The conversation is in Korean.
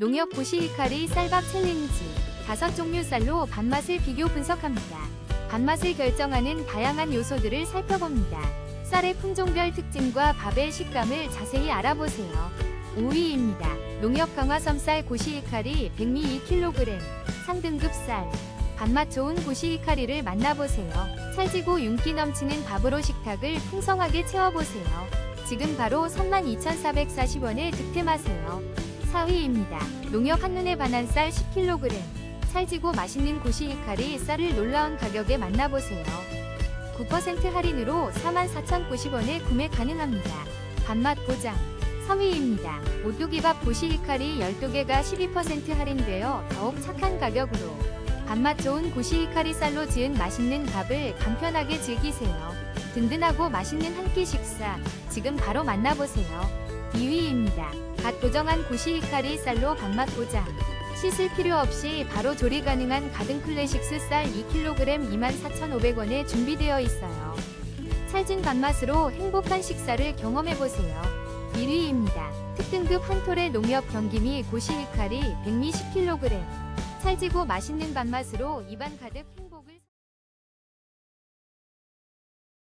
농협 고시이카리 쌀밥 챌린지 다섯 종류 쌀로 밥맛을 비교 분석합니다. 밥맛을 결정하는 다양한 요소들을 살펴봅니다. 쌀의 품종별 특징과 밥의 식감을 자세히 알아보세요. 5위입니다. 농협 강화섬 쌀 고시이카리 100미 2kg 상등급 쌀 밥맛 좋은 고시이카리를 만나보세요. 찰지고 윤기 넘치는 밥으로 식탁을 풍성하게 채워보세요. 지금 바로 32,440원에 득템하세요. 4위입니다. 농협 한눈에 반한 쌀 10kg. 찰지고 맛있는 고시이카리 쌀을 놀라운 가격에 만나보세요. 9% 할인으로 44,090원에 구매 가능합니다. 밥맛 보장. 3위입니다. 오뚜기밥 고시이카리 12개가 12% 할인되어 더욱 착한 가격으로 밥맛 좋은 고시이카리 쌀로 지은 맛있는 밥을 간편하게 즐기세요. 든든하고 맛있는 한 끼 식사 지금 바로 만나보세요. 2위입니다. 갓 고정한 고시이카리 쌀로 밥맛 보장. 씻을 필요 없이 바로 조리 가능한 가든 클래식스 쌀 2kg 24,500원에 준비되어 있어요. 찰진 밥맛으로 행복한 식사를 경험해보세요. 1위입니다. 특등급 한톨의 농협 경기미 고시이카리 100미 10kg. 찰지고 맛있는 밥맛으로 입안 가득 행복을